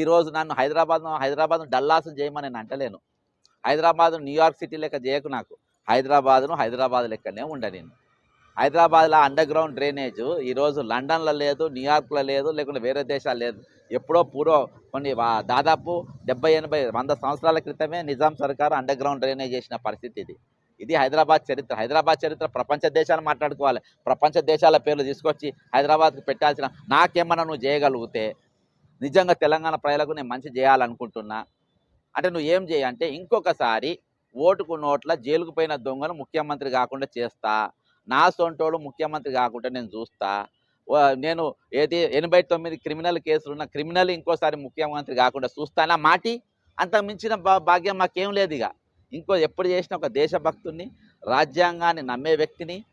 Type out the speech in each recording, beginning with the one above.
ఈరోజు నన్ను హైదరాబాద్ హైదరాబాద్ డల్లాసం చేయమని నేను అంటలేను. హైదరాబాద్ న్యూయార్క్ సిటీ లెక్క చేయకు నాకు. హైదరాబాద్ను హైదరాబాద్ లెక్కనే ఉండ నేను. హైదరాబాద్లో అండర్ గ్రౌండ్ డ్రైనేజ్ ఈరోజు లండన్లో లేదు న్యూయార్క్లో లేదు లేకుంటే వేరే దేశాలు లేదు. ఎప్పుడో పూర్వ కొన్ని దాదాపు డెబ్బై ఎనభై వంద సంవత్సరాల క్రితమే నిజాం సర్కారు అండర్ గ్రౌండ్ డ్రైనేజ్ చేసిన పరిస్థితి ఇది. ఇది హైదరాబాద్ చరిత్ర. హైదరాబాద్ చరిత్ర ప్రపంచ దేశాలు మాట్లాడుకోవాలి. ప్రపంచ దేశాల పేర్లు తీసుకొచ్చి హైదరాబాద్కి పెట్టాల్సిన నాకేమన్నా నువ్వు చేయగలిగితే నిజంగా తెలంగాణ ప్రజలకు నేను మంచి చేయాలనుకుంటున్నా. అంటే నువ్వు ఏం చేయంటే ఇంకొకసారి ఓటుకు నోట్ల జైలుకు పోయిన దొంగను ముఖ్యమంత్రి కాకుండా చేస్తా. నా సొంటోడు ముఖ్యమంత్రి కాకుండా నేను చూస్తా. నేను ఏది ఎనభై తొమ్మిది క్రిమినల్ కేసులు ఉన్న క్రిమినల్ ఇంకోసారి ముఖ్యమంత్రి కాకుండా చూస్తానా మాటి అంత మించిన భా- భాగ్యం మాకేం లేదు ఇక. ఇంకో ఎప్పుడు చేసిన ఒక దేశభక్తుని రాజ్యాంగాన్ని నమ్మే వ్యక్తిని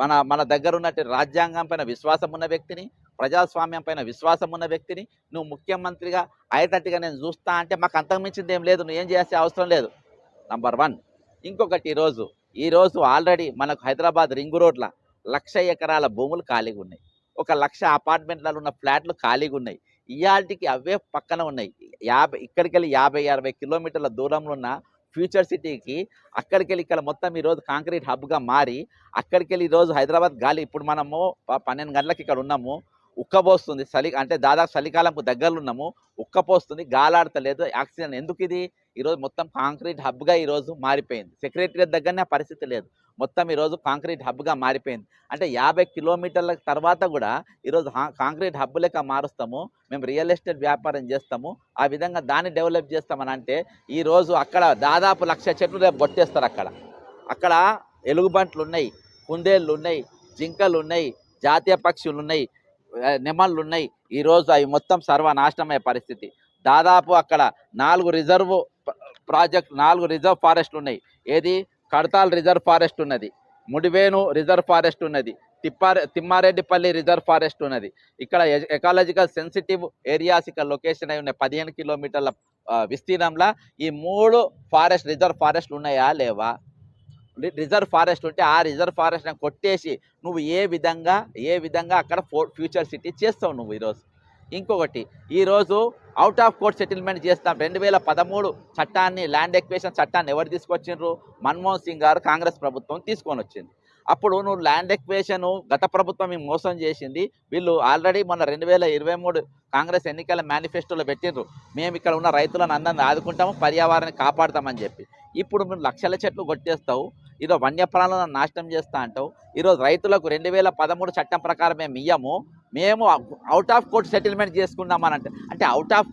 మన మన దగ్గర ఉన్నట్టు రాజ్యాంగం పైన విశ్వాసం ఉన్న వ్యక్తిని ప్రజాస్వామ్యం పైన విశ్వాసం ఉన్న వ్యక్తిని నువ్వు ముఖ్యమంత్రిగా అయ్యేటట్టుగా నేను చూస్తా అంటే మాకు అంతకుమించింది ఏం లేదు నువ్వు ఏం చేయాల్సిన అవసరం లేదు. నంబర్ వన్ ఇంకొకటి ఈరోజు ఈరోజు ఆల్రెడీ మనకు హైదరాబాద్ రింగ్ రోడ్ల లక్ష ఎకరాల భూములు ఖాళీగా ఉన్నాయి. ఒక లక్ష అపార్ట్మెంట్లలో ఉన్న ఫ్లాట్లు ఖాళీగా ఉన్నాయి. ఇయాల్టికి అవే పక్కన ఉన్నాయి. యాభై ఇక్కడికి వెళ్ళి యాభై అరవై కిలోమీటర్ల దూరంలో ఉన్న ఫ్యూచర్ సిటీకి అక్కడికి వెళ్ళి ఇక్కడ మొత్తం ఈరోజు కాంక్రీట్ హబ్గా మారి అక్కడికి వెళ్ళి ఈరోజు హైదరాబాద్ గాలి ఇప్పుడు మనము పన్నెండు గంటలకు ఇక్కడ ఉన్నాము. ఉక్కబోస్తుంది. చలి అంటే దాదాపు చలికాలంకు దగ్గరలో ఉన్నాము ఉక్కపోస్తుంది. గాలాడతలేదు. ఆక్సిజన్ ఎందుకు ఇది ఈరోజు మొత్తం కాంక్రీట్ హబ్గా ఈరోజు మారిపోయింది. సెక్రటరీ దగ్గరనే పరిస్థితి లేదు. మొత్తం ఈరోజు కాంక్రీట్ హబ్గా మారిపోయింది. అంటే యాభై కిలోమీటర్ల తర్వాత కూడా ఈరోజు కాంక్రీట్ హబ్ లెక్క మారుస్తాము. మేము రియల్ ఎస్టేట్ వ్యాపారం చేస్తాము. ఆ విధంగా దాన్ని డెవలప్ చేస్తామని అంటే ఈరోజు అక్కడ దాదాపు లక్ష చెట్లు రేపు కొట్టేస్తారు అక్కడ. అక్కడ ఎలుగుబంట్లు ఉన్నాయి కుందేళ్ళు ఉన్నాయి జింకలు ఉన్నాయి జాతీయ పక్షులు ఉన్నాయి ఆ, నెమళ్ళు ఉన్నాయి ఈరోజు అవి మొత్తం సర్వనాశనమయ్యే పరిస్థితి. దాదాపు అక్కడ నాలుగు రిజర్వ్ ప్రాజెక్ట్ నాలుగు రిజర్వ్ ఫారెస్ట్లు ఉన్నాయి ఏది? కడతాల్ రిజర్వ్ ఫారెస్ట్ ఉన్నది. ముడివేను రిజర్వ్ ఫారెస్ట్ ఉన్నది. తిప్పారె తిమ్మారెడ్డిపల్లి రిజర్వ్ ఫారెస్ట్ ఉన్నది. ఇక్కడ ఎకాలజికల్ సెన్సిటివ్ ఏరియాస్ ఇక్కడ లొకేషన్ అయి ఉన్నాయి. పదిహేను కిలోమీటర్ల విస్తీర్ణంలో ఈ మూడు ఫారెస్ట్ రిజర్వ్ ఫారెస్ట్లు ఉన్నాయా లేవా? రిజర్వ్ ఫారెస్ట్ ఉంటే ఆ రిజర్వ్ ఫారెస్ట్ కొట్టేసి నువ్వు ఏ విధంగా ఏ విధంగా అక్కడ ఫ్యూచర్ సిటీ చేస్తావు నువ్వు ఈరోజు? ఇంకొకటి ఈరోజు అవుట్ ఆఫ్ కోర్ట్ సెటిల్మెంట్ చేస్తాం. రెండు వేల పదమూడు చట్టాన్ని ల్యాండ్ ఎక్వేషన్ చట్టాన్ని ఎవరు తీసుకొచ్చిండ్రు? మన్మోహన్ సింగ్ గారు కాంగ్రెస్ ప్రభుత్వం తీసుకొని వచ్చింది. అప్పుడు నువ్వు ల్యాండ్ ఎక్వేషన్ గత ప్రభుత్వం మోసం చేసింది? వీళ్ళు ఆల్రెడీ మొన్న రెండు వేల ఇరవై మూడు కాంగ్రెస్ ఎన్నికల మేనిఫెస్టోలో పెట్టిండ్రు. మేము ఇక్కడ ఉన్న రైతులను అందరిని ఆదుకుంటాము పర్యావరణాన్ని కాపాడతామని చెప్పి. ఇప్పుడు మేము లక్షల చెట్లు కొట్టేస్తావు ఈరోజు వన్యప్రాణులను నాశనం చేస్తా అంటావు. ఈరోజు రైతులకు రెండు వేల పదమూడు చట్టం ప్రకారం మేము ఇయ్యము. మేము అవుట్ ఆఫ్ కోర్ట్ సెటిల్మెంట్ చేసుకున్నామని అంటే అంటే అవుట్ ఆఫ్